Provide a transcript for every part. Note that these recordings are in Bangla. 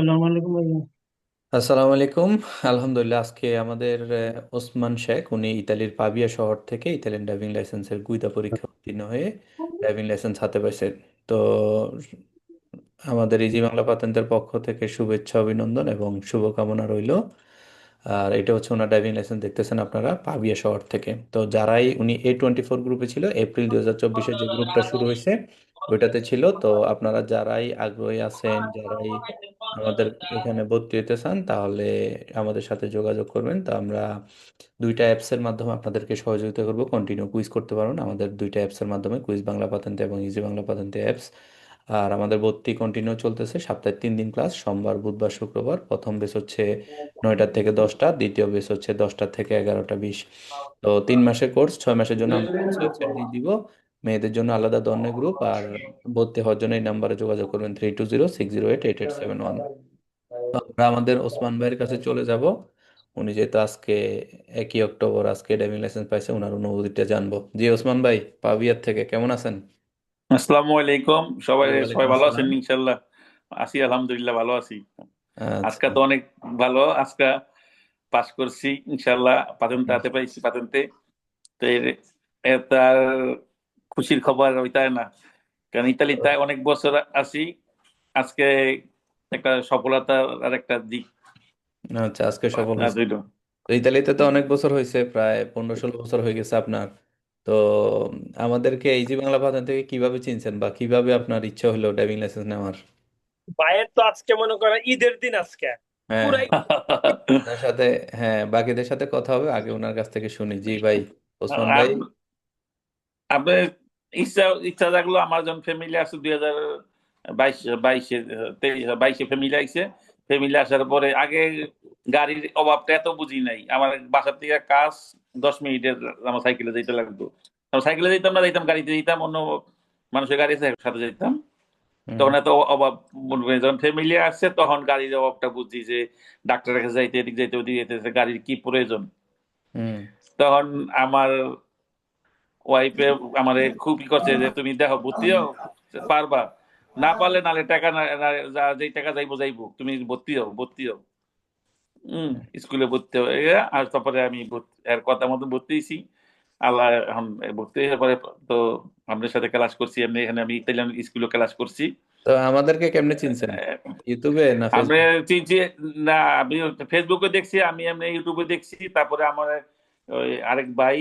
আসসালামু আলাইকুম আসসালামু আলাইকুম। আলহামদুলিল্লাহ, আজকে আমাদের ওসমান শেখ, উনি ইতালির পাভিয়া শহর থেকে ইতালিয়ান ড্রাইভিং লাইসেন্সের গুইদা পরীক্ষা উত্তীর্ণ হয়ে ড্রাইভিং লাইসেন্স হাতে পাইছেন তো, আমাদের ইজি বাংলা পাতেন্তের পক্ষ থেকে শুভেচ্ছা, অভিনন্দন এবং শুভকামনা রইল। আর এটা হচ্ছে ওনার ড্রাইভিং লাইসেন্স, দেখতেছেন আপনারা পাভিয়া শহর থেকে। তো যারাই, উনি এ টোয়েন্টি ফোর গ্রুপে ছিল এপ্রিল দুই হাজার চব্বিশে যে গ্রুপটা শুরু হয়েছে ওইটাতে ছিল। তো আপনারা যারাই আগ্রহী আছেন যারাই আমাদের এখানে ভর্তি হতে চান তাহলে আমাদের সাথে যোগাযোগ করবেন। তো আমরা দুইটা অ্যাপসের মাধ্যমে আপনাদেরকে সহযোগিতা করব। কন্টিনিউ কুইজ করতে পারবেন আমাদের দুইটা অ্যাপসের মাধ্যমে কুইজ বাংলা পাতেন্তে এবং ইজি বাংলা পাতেন্তে অ্যাপস আর আমাদের ভর্তি কন্টিনিউ চলতেছে সপ্তাহে তিন দিন ক্লাস সোমবার বুধবার শুক্রবার। প্রথম বেস হচ্ছে নয়টা থেকে দশটা দ্বিতীয় বেস হচ্ছে দশটা থেকে এগারোটা বিশ। তো তিন মাসের কোর্স ছয় মাসের জন্য আমরা দিব। মেয়েদের জন্য আলাদা ধরনের গ্রুপ আর ভর্তি হওয়ার জন্য এই নাম্বারে যোগাযোগ করবেন three two zero six zero eight eight eight seven one আমরা আমাদের ওসমান ভাইয়ের কাছে চলে যাব। উনি যেহেতু আজকে একই অক্টোবর আজকে ড্রাইভিং লাইসেন্স পাইছে ওনার অনুভূতিটা জানব। জি ওসমান ভাই পাভিয়ার থেকে কেমন আছেন? আসসালামু আলাইকুম। সবাই সবাই ভালো আছেন ইনশাল্লাহ আছি আলহামদুলিল্লাহ ভালো আছি। আজকে আচ্ছা তো অনেক ভালো আজকে পাস করছি ইনশাল্লাহ পাতেন্ট হাতে পাইছি পাতেন্টে তো তার খুশির খবর ওইটাই না? কারণ ইতালিতে অনেক বছর আছি আজকে একটা সফলতার আর একটা দিক। আচ্ছা আজকে সফল তো ইতালিতে তো অনেক বছর হয়েছে প্রায় পনেরো ষোলো বছর হয়ে গেছে আপনার। তো আমাদেরকে ইজি বাংলা পাঠান থেকে কীভাবে চিনছেন বা কীভাবে আপনার ইচ্ছা হলো ড্রাইভিং লাইসেন্স নেওয়ার? ভাইয়ের তো আজকে মনে করেন ঈদের দিন আজকে। হ্যাঁ। পুরাই সাথে হ্যাঁ বাকিদের সাথে কথা হবে আগে ওনার কাছ থেকে শুনি। জি ভাই ওসমান ভাই। আপ- আপনার ইচ্ছা ইচ্ছা থাকল আমার যখন ফ্যামিলি আসছে দুই হাজার বাইশ বাইশে তেইশ বাইশে ফ্যামিলি আইছে ফ্যামিলি আসার পরে আগে গাড়ির অভাবটা এত বুঝি নাই আমার বাসার থেকে কাজ দশ মিনিটের আমার সাইকেলে যেতে লাগতো আমি সাইকেলে যেতাম না যেতাম গাড়িতে যেতাম অন্য মানুষের গাড়ি সাথে যেতাম তখন এত অভাব মনে যখন ফ্যামিলি আসছে তখন গাড়ির অভাবটা বুঝছি যে ডাক্তারের কাছে যাইতে এদিক যাইতে ওদিক যেতে গাড়ির কি প্রয়োজন তখন আমার ওয়াইফে আমারে খুব ই করছে যে তুমি দেখো ভর্তি হও পারবা। না পারলে নালে টাকা না যেই টাকা যাইবো যাইবো। তুমি ভর্তি হও ভর্তি হও। হম স্কুলে ভর্তি হও আর তারপরে আমি এর কথা মতো ভর্তি হয়েছি আল্লাহ এখন ভর্তি হয়ে পরে তো আপনার সাথে ক্লাস করছি এমনি এখানে আমি ইতালিয়ান স্কুলে ক্লাস করছি। তো আমাদেরকে কেমনে চিনছেন? ইউটিউবে না ফেসবুক চিনছি না আমি ফেসবুকে দেখছি আমি এমনি ইউটিউবে দেখছি তারপরে আমার ওই আরেক ভাই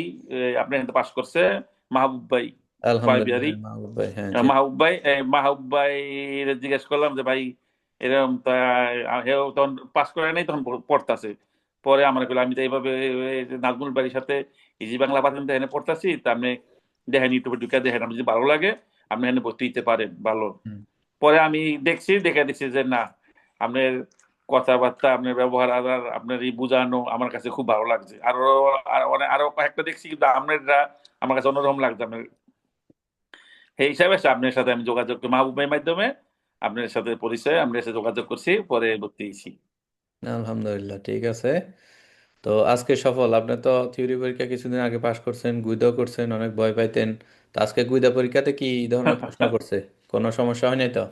আপনার এখানে পাস করছে মাহবুব ভাই। মাহবুব ভাই হ্যাঁ মাহবুব ভাই জিজ্ঞেস করলাম যে ভাই এরকম তখন পাস করে নাই তখন পড়তাছে। পরে আমার কইলো আমি তো এইভাবে এই নাজমুল বাড়ির সাথে ইজি বাংলা পাতেন তো এখানে পড়তাছি তা আপনি দেখেন ইউটিউবে ঢুকে দেখেন আপনি যদি ভালো লাগে আপনি এখানে ভর্তি দিতে পারেন ভালো। পরে আমি দেখছি দেখে দেখছি যে না আপনার কথাবার্তা আপনার ব্যবহার আর আপনার এই বুঝানো আমার কাছে খুব ভালো লাগছে। আরও আর অনেক- আরও কয়েকটা দেখছি কিন্তু আপনারটা আমার কাছে অন্যরকম লাগছে আপনার। সেই হিসাবে আপনার সাথে আমি যোগাযোগ করি মাহবুব মাধ্যমে আপনার সাথে পরিচয় আপনার সাথে যোগাযোগ করছি পরে ভর্তি হয়েছি আলহামদুলিল্লাহ ঠিক আছে। তো আজকে সফল আপনি তো থিওরি পরীক্ষা কিছুদিন আগে পাশ করছেন গুইদাও করছেন অনেক ভয় পাইতেন। তো আজকে গুইদা পরীক্ষাতে কি ধরনের প্রশ্ন করছে? কোনো সমস্যা হয় নাই তো?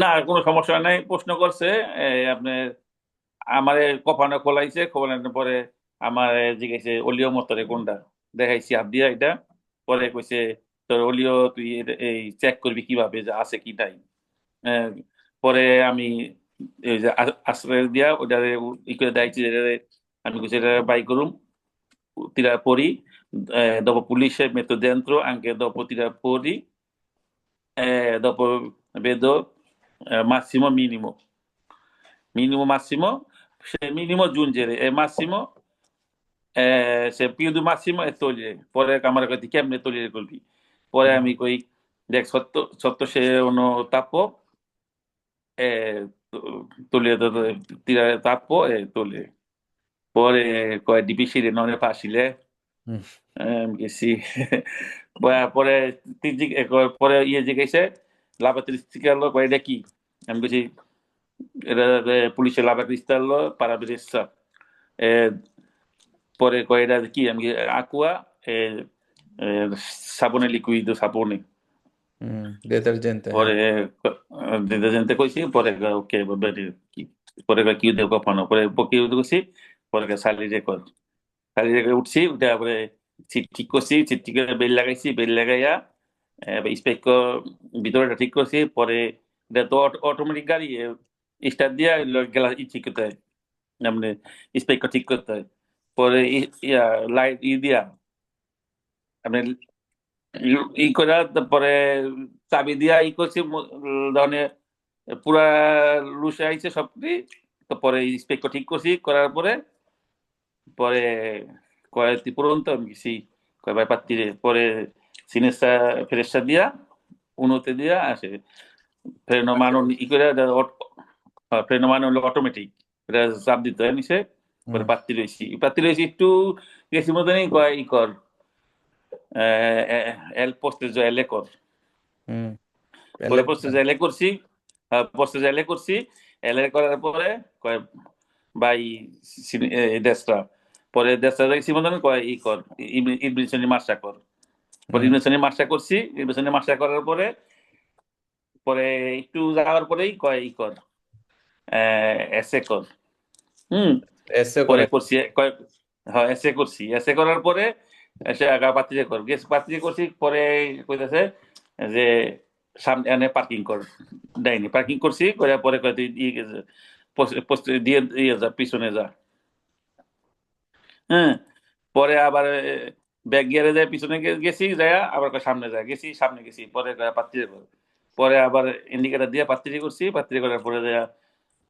না কোনো সমস্যা নাই। প্রশ্ন করছে আপনার আমার কপানো খোলাইছে খোলানোর পরে আমার জিজ্ঞেসে অলিও মতরে কোনটা? দেখাইছি হাত দিয়া এটা। পরে কইছে তোর অলিও তুই এই চেক করবি কীভাবে যে আছে কি নাই? পরে আমি এই যে আশ্রয় দিয়া ওটা ই করে দেখাইছি আমি কইছি এটা বাই করুম তিরা পড়ি দপ metto dentro anche dopo tirar fuori, eh, dopo বেদ মাসিমো মিনিমো। মিনিমো মাসিমো সে মিনিমো জুন যে এ মাসিমো সে পিউদু মাসিমো এ চলে পরে আমার কয়েছি কেমনে তলিয়ে করবি? পরে আমি কই দেখ সত্য সত্য সে অনুতাপ এ তলিয়ে তিরা তাপ এ তলে পরে কয় ডিপি সিরে নরে পাশিলে গেছি। পরে তিন পরে ইয়ে জিগেছে lava cristallo quella chi? আমি বলছি এটা পুলিশের লাভা ক্রিস্টাল পারাব্রেসা পরে কয়টা কি আমি আকুয়া সাবনে লিকুইড সাবনে হুম ডিটারজেন্ট হ্যাঁ পরে দিতে জানতে কইছি পরে ওকে পরে কয় কি দেব কপানো পরে কি করছি পরে সালিরে কর সালিরে করে উঠছি উঠে পরে সিট ঠিক করছি সিট ঠিক করে বেল লাগাইছি বেল লাগাইয়া স্পেক ভিতরেটা ঠিক করছি, পরে তো অটোমেটিক গাড়ি স্টার্ট দিয়া গেলা ই ঠিক করতে হয়। মানে স্পেক ঠিক করতে হয়। পরে ইয়া লাইট ই দিয়া, আপনি ই- করে তারপরে চাবি দিয়া ই করছি মানে পুরা লুসে আইছে সবটি তারপরে স্পেক ঠিক করছি, করার পরে পরে কয় ত্রিপুরন্ত আমি গেছি কয় ভাই পাত্তিরে পরে সিনেসা ফেরেসা দিয়া উনোতে দিয়া আসে ফ্রেনো মানো ই করে ফ্রেনো মানো হলো অটোমেটিক এটা চাপ দিতে হয় নিচে পরে পাত্তি রয়েছি পাত্তি রয়েছি একটু গেছি মতনই কয় ই কর এল পোস্টে এলে কর পরে পোস্টে এলে করছি পোস্টে এলে করছি এলে করার পরে কয় ভাই দেশটা পরে দেশটা দেখছি মতন কয় ই কর ইনভিশনি মার্চা কর পরে হুম। ইনভিশনি করছি ইনভিশনি মার্চা করার পরে পরে একটু যাওয়ার পরেই কয় ই কর এসে কর। হুম এসে করে। করছি কয়- হ্যাঁ এসে করছি। এসে করার পরে এসে আগা পাত্রিজে কর গেস পাত্রিজে করছি পরে কইতাছে যে সামনে এনে পার্কিং কর। দেয়নি পার্কিং করছি করে পরে কয় তুই দিয়ে দিয়ে যা পিছনে যা। হ্যাঁ পরে আবার ব্যাগ গিয়ারে যায় পিছনে গেছি যায় আবার সামনে যায় গেছি সামনে গেছি পরে কয় পাত্রিজে পরে আবার ইন্ডিকেটার দিয়ে পাত্রি করছি পাত্রি করার পরে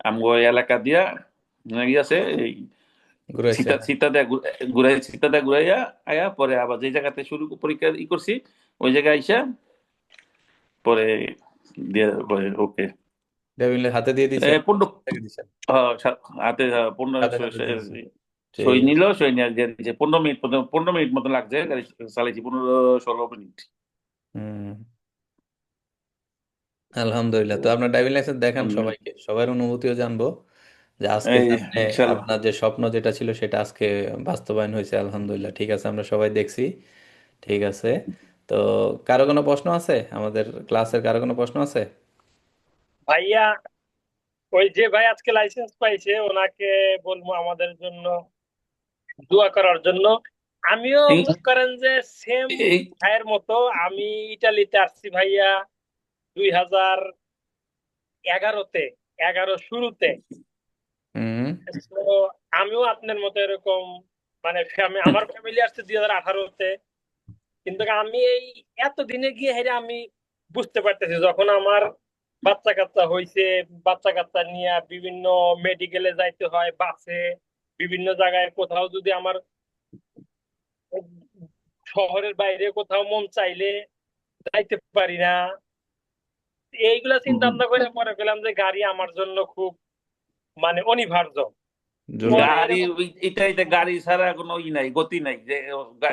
আমগো এলাকা দিয়া ই আছে এই ঘুরাইয়া আয়া পরে আবার যে জায়গাতে শুরু পরীক্ষা ই করছি ওই জায়গায় আইসা পরে দিয়ে ওকে। হাতে দিয়ে পনেরো হাতে পনেরো হাতে সই- নিল সই নিয়ে দিয়েছে পনেরো মিনিট মতো পনেরো মিনিট মতো লাগছে গাড়ি চালাইছি পনেরো ষোলো মিনিট হুম আলহামদুলিল্লাহ তো আপনার ড্রাইভিং লাইসেন্স দেখান হুম। সবাইকে। সবার অনুভূতিও জানব। যে আজকে এই, আপনি ইনশাল্লাহ। আপনার যে স্বপ্ন যেটা ছিল সেটা আজকে বাস্তবায়ন হয়েছে। আলহামদুলিল্লাহ। ঠিক আছে আমরা সবাই দেখছি। ঠিক আছে। তো কারও কোনো প্রশ্ন আছে? আমাদের ক্লাসের কারও কোনো প্রশ্ন আছে? ভাইয়া ওই যে ভাই আজকে লাইসেন্স পাইছে ওনাকে বলব আমাদের জন্য। দোয়া করার জন্য। আমিও করেন যে সেম ভাইয়ের মতো আমি ইটালিতে আসছি ভাইয়া দুই হাজার এগারোতে এগারো শুরুতে। আমিও আপনার মতো এরকম মানে আমার ফ্যামিলি আসছে দুই হাজার আঠারোতে। কিন্তু আমি এই এত দিনে গিয়ে হেরে আমি বুঝতে পারতেছি যখন আমার বাচ্চা কাচ্চা হয়েছে বাচ্চা কাচ্চা নিয়ে বিভিন্ন মেডিকেলে যাইতে হয় বাসে বিভিন্ন জায়গায় কোথাও যদি আমার শহরের বাইরে কোথাও মন চাইলে যাইতে পারি না। এইগুলা চিন্তা ভাবনা করে পরে গেলাম যে গাড়ি আমার জন্য খুব মানে অনিবার্য। গাড়ি ওই- এটা এটা গাড়ি ছাড়া কোনো ই নাই গতি নাই যে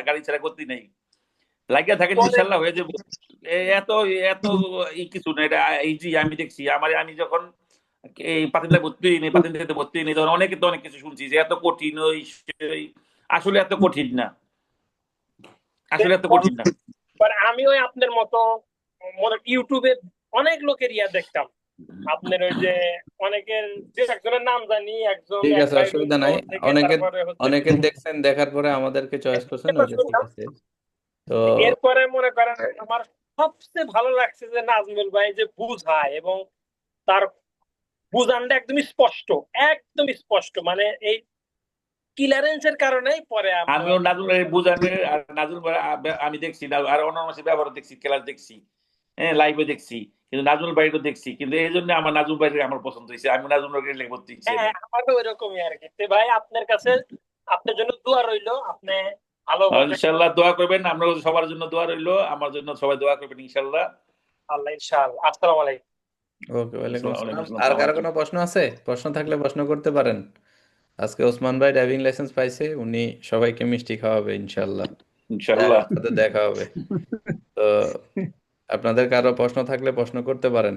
গাড়ি ছাড়া গতি নাই। লাগিয়া থাকে ইনশাল্লাহ হয়ে যাবে। এত এত কিছু না এটা এই যে আমি দেখছি আমার আমি যখন এই পাতিলে ভর্তি নেই পাতিলে ভর্তি নেই তখন অনেকে তো অনেক কিছু শুনছি যে এত কঠিন ওই আসলে এত কঠিন না। আসলে এত কঠিন না। আমি ওই আপনার মতো মনে ইউটিউবে অনেক লোকের ইয়া দেখতাম। আপনার ওই যে অনেকের যে একজনের নাম জানি একজন ঠিক এক আছে অসুবিধা নাই। অনেকের অনেকের দেখছেন দেখার পরে আমাদেরকে চয়েস করছেন তো এরপরে মনে করেন আমার সবচেয়ে ভালো লাগছে যে নাজমুল ভাই যে বুঝায় এবং তার বুঝানটা একদম স্পষ্ট একদম স্পষ্ট। মানে এই ক্লিয়ারেন্সের কারণেই পরে আমিও নাজুল আর নাজুল আমি দেখছি আর অন্য মাসে ব্যবহার দেখছি ক্লাস দেখছি হ্যাঁ লাইভে দেখছি কিন্তু ভাইকে দেখছি কিন্তু এই জন্য আমার ভাইকে আমার পছন্দ হয়েছে আমি নাজুল ভাইকে লেগে ভর্তি হ্যাঁ আমারও ওইরকমই আর কি। ভাই আপনার কাছে আপনার জন্য দোয়া রইল আপনি ভালো ইনশাল্লাহ দোয়া করবেন আমরা সবার জন্য দোয়া রইল আমার জন্য সবাই দোয়া করবেন ইনশাল্লাহ আল্লাহ ইনশাআল্লাহ। আসসালামু আলাইকুম। ওকে ওয়ালাইকুম আসসালামু আর কারও কোনো প্রশ্ন আছে? প্রশ্ন থাকলে প্রশ্ন করতে পারেন। আজকে ওসমান ভাই ড্রাইভিং লাইসেন্স পাইছে উনি সবাইকে মিষ্টি খাওয়াবে ইনশাল্লাহ ইনশাল্লাহ সাথে দেখা হবে। তো আপনাদের কারও প্রশ্ন থাকলে প্রশ্ন করতে পারেন।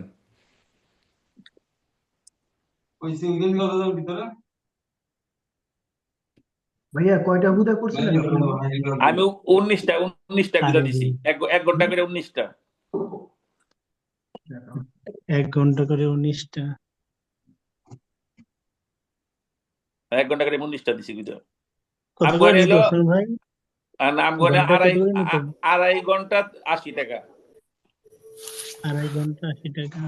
ভাইয়া কয়টা হুদা করছিলেন? আমি উনিশটা উনিশটা গুলো দিছি। এক এক ঘণ্টা করে উনিশটা। এক ঘণ্টা করে উনিশটা। এক ঘণ্টা করে উনিশটা দিছি কত আড়াই ঘণ্টা আশি টাকা। আড়াই ঘণ্টা আশি টাকা।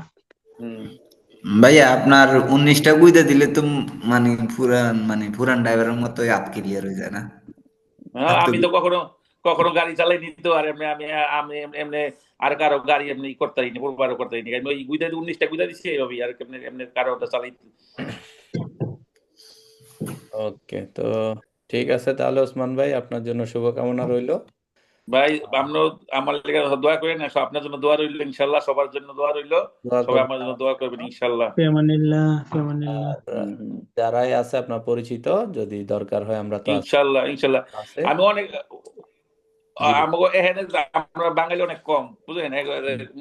ভাইয়া আপনার উনিশটা গুইদা দিলে তো মানে পুরান মানে পুরান ড্রাইভারের মতোই আপ ক্লিয়ার হয়ে যায় না? হ্যাঁ, আমি তো কখনো কখনো গাড়ি চালাই নি তো আর এমনি আমি আমি এমনি আর কারও গাড়ি এমনি করতে পারিনি পূর্বারও করতে পারিনি আমি ওই গুইদা উনিশটা গুইদা দিছি এইভাবেই আর এমনি এমনি কারও ওটা চালাই ওকে তো ঠিক আছে তাহলে ওসমান ভাই আপনার জন্য শুভকামনা রইল। ভাই আপনিও আমার লেগে দোয়া করেন না আপনার জন্য দোয়া রইল ইনশাল্লাহ সবার জন্য দোয়া রইল। সবাই আমার জন্য দোয়া করবেন ইনশাল্লাহ ফেমানিল্লাহ ফেমানিল্লাহ। যারাই আছে আপনার পরিচিত যদি দরকার হয় আমরা তো আছি ইনশাল্লাহ ইনশাল্লাহ আমি অনেক আমাকে এখানে আমরা বাঙালি অনেক কম বুঝলেন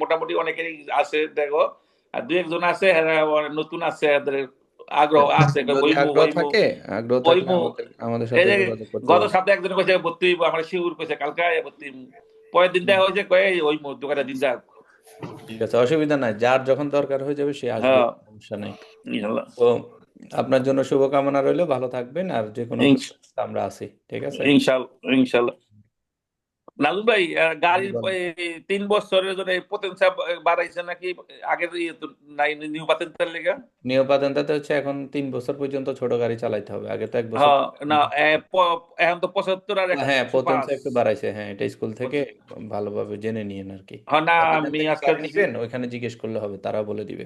মোটামুটি অনেকেরই আছে দেখো। আর দু একজন আছে নতুন আছে আগ্রহ আছে গত সপ্তাহে একজন কইছে ভর্তি আমার শিউর কইছে কালকে ভর্তি। পরের দিন দেখা হয়েছে কয়ে ওই দোকানে দিন যাক। ঠিক আছে অসুবিধা নাই যার যখন দরকার হয়ে যাবে সে আসবে হ্যাঁ। সমস্যা নেই। তো আপনার জন্য শুভকামনা রইল ভালো থাকবেন আর যে কোনো আমরা আছি ঠিক আছে? ইনশাল্লাহ ইনশাল্লাহ। ভাই গাড়ির তিন বছরের জন্য পোটেন্সিয়াল বাড়াইছে নাকি আগের ইয়ে নাই নিউ পাতেন্টের লেগে? নিয়ম পাতেন্টাতে হচ্ছে এখন তিন বছর পর্যন্ত ছোট গাড়ি চালাইতে হবে। আগে তো এক বছর হ্যাঁ না এখন তো পঁচাত্তর আর হ্যাঁ একশো পোটেন্সি পাঁচ একটু বাড়াইছে হ্যাঁ এটা স্কুল থেকে ভালোভাবে জেনে নিয়েন আর কি। হ্যাঁ না আমি আজকাল ওইখানে জিজ্ঞেস করলে হবে তারা বলে দিবে।